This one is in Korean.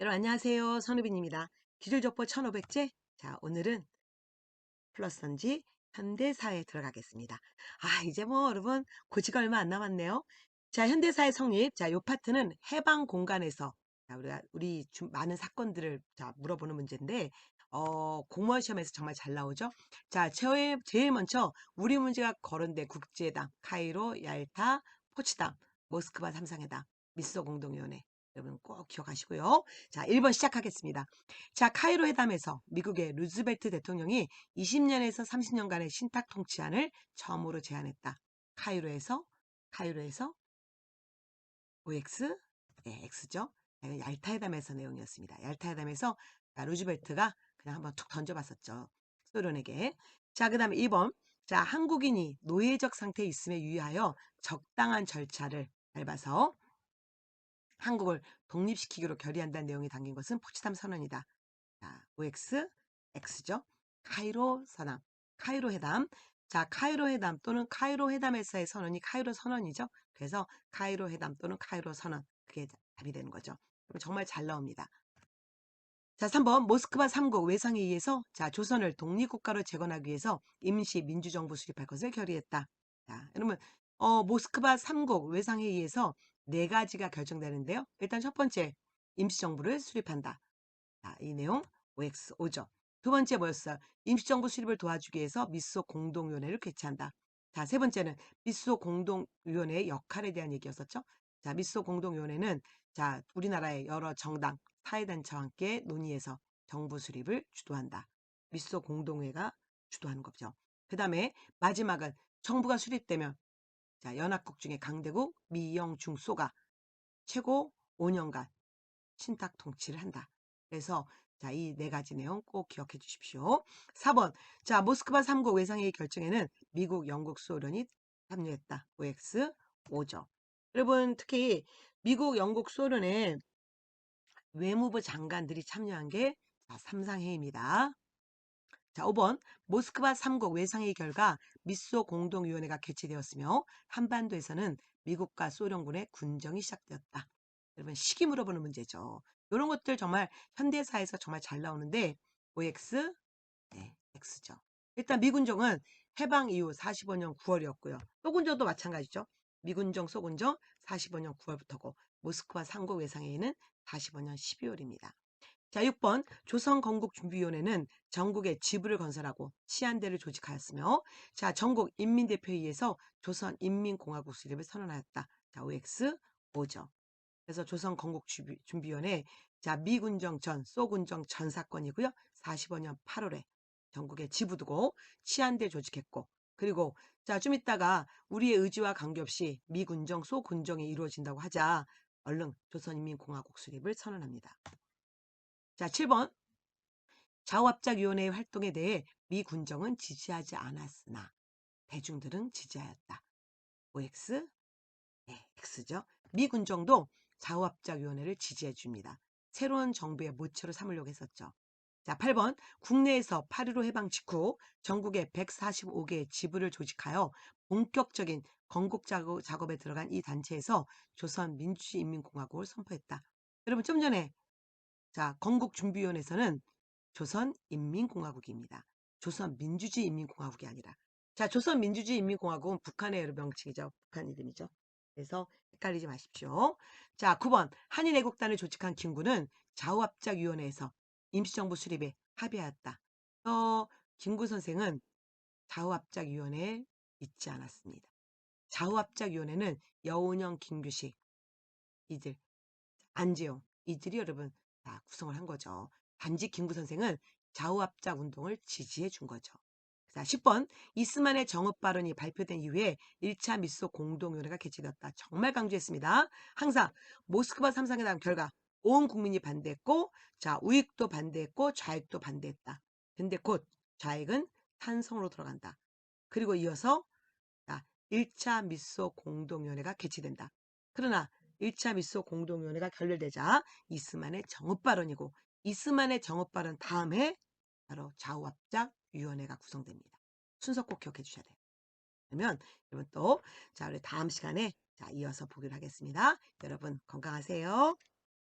여러분 안녕하세요. 선우빈입니다. 기술족보 1500제. 자, 오늘은 플러스던지 현대사에 들어가겠습니다. 아, 이제 뭐 여러분 고지가 얼마 안 남았네요. 자, 현대사의 성립. 자, 요 파트는 해방 공간에서 자, 우리가 우리 주- 많은 사건들을 자, 물어보는 문제인데 어, 공무원 시험에서 정말 잘 나오죠. 자, 제일, 제일 먼저 우리 문제가 거론된 국제당, 카이로, 얄타, 포츠담, 모스크바 삼상회담, 미소 공동위원회. 여러분 꼭 기억하시고요. 자, 1번 시작하겠습니다. 자, 카이로 회담에서 미국의 루즈벨트 대통령이 20년에서 30년간의 신탁 통치안을 처음으로 제안했다. 카이로에서 카이로에서 OX 네, X죠. 네, 얄타 회담에서 내용이었습니다. 얄타 회담에서 자, 루즈벨트가 그냥 한번 툭 던져봤었죠. 소련에게. 자, 그 다음에 2번. 자, 한국인이 노예적 상태에 있음에 유의하여 적당한 절차를 밟아서 한국을 독립시키기로 결의한다는 내용이 담긴 것은 포츠담 선언이다. 자, OX, X죠. 카이로 선언, 카이로 회담. 자, 카이로 회담 또는 카이로 회담에서의 선언이 카이로 선언이죠. 그래서 카이로 회담 또는 카이로 선언. 그게 답이 되는 거죠. 정말 잘 나옵니다. 자, 3번 모스크바 3국 외상에 의해서 자, 조선을 독립국가로 재건하기 위해서 임시 민주정부 수립할 것을 결의했다. 자, 여러분 어, 모스크바 3국 외상에 의해서 네 가지가 결정되는데요. 일단 첫 번째 임시정부를 수립한다. 자, 이 내용 OX 5죠. 두 번째 뭐였어요? 임시정부 수립을 도와주기 위해서 미소 공동위원회를 개최한다. 자, 세 번째는 미소 공동위원회의 역할에 대한 얘기였었죠. 자, 미소 공동위원회는 자, 우리나라의 여러 정당, 사회단체와 함께 논의해서 정부 수립을 주도한다. 미소 공동회가 주도하는 거죠. 그 다음에 마지막은 정부가 수립되면 자, 연합국 중에 강대국 미영 중소가 최고 5년간 신탁 통치를 한다. 그래서 자, 이 네 가지 내용 꼭 기억해 주십시오. 4번. 자, 모스크바 3국 외상회의 결정에는 미국, 영국, 소련이 참여했다. OX 5죠. 여러분, 특히 미국, 영국, 소련의 외무부 장관들이 참여한 게 자, 삼상회의입니다. 자, 5번. 모스크바 3국 외상회의 결과 미소 공동위원회가 개최되었으며 한반도에서는 미국과 소련군의 군정이 시작되었다. 여러분 시기 물어보는 문제죠. 이런 것들 정말 현대사에서 정말 잘 나오는데 OX, 네, X죠. 일단 미군정은 해방 이후 45년 9월이었고요. 소군정도 마찬가지죠. 미군정, 소군정 45년 9월부터고 모스크바 3국 외상회의는 45년 12월입니다. 자, 6번 조선건국준비위원회는 전국에 지부를 건설하고 치안대를 조직하였으며 자, 전국 인민대표회의에서 조선인민공화국 수립을 선언하였다. 자, OX 5죠. 그래서 조선건국준비위원회 자, 미군정 전, 소군정 전 사건이고요. 45년 8월에 전국에 지부 두고 치안대 조직했고 그리고 자, 좀 있다가 우리의 의지와 관계없이 미군정, 소군정이 이루어진다고 하자 얼른 조선인민공화국 수립을 선언합니다. 자, 7번. 좌우합작위원회의 활동에 대해 미 군정은 지지하지 않았으나 대중들은 지지하였다. OX, 네, X죠. 미 군정도 좌우합작위원회를 지지해 줍니다. 새로운 정부의 모처로 삼으려고 했었죠. 자, 8번. 국내에서 8.15 해방 직후 전국에 145개의 지부를 조직하여 본격적인 건국 작업, 작업에 들어간 이 단체에서 조선민주주의인민공화국을 선포했다. 여러분, 좀 전에 자, 건국준비위원회에서는 조선인민공화국입니다. 조선민주주의인민공화국이 아니라. 자, 조선민주주의인민공화국은 북한의 명칭이죠. 북한 이름이죠. 그래서 헷갈리지 마십시오. 자, 9번. 한인애국단을 조직한 김구는 좌우합작위원회에서 임시정부 수립에 합의하였다. 어, 김구 선생은 좌우합작위원회에 있지 않았습니다. 좌우합작위원회는 여운형, 김규식, 이들, 안재용, 이들이 여러분 다 구성을 한 거죠. 단지 김구 선생은 좌우합작 운동을 지지해 준 거죠. 자, 10번. 이스만의 정업 발언이 발표된 이후에 1차 미소 공동위원회가 개최되었다. 정말 강조했습니다. 항상 모스크바 삼상회담 결과 온 국민이 반대했고, 자, 우익도 반대했고, 좌익도 반대했다. 근데 곧 좌익은 탄성으로 들어간다. 그리고 이어서 자, 1차 미소 공동위원회가 개최된다. 그러나 1차 미소 공동위원회가 결렬되자 이스만의 정업 발언이고 이스만의 정업 발언 다음에 바로 좌우합작 위원회가 구성됩니다. 순서 꼭 기억해 주셔야 돼요. 그러면 여러분 또 자, 우리 다음 시간에 자, 이어서 보기로 하겠습니다. 여러분 건강하세요.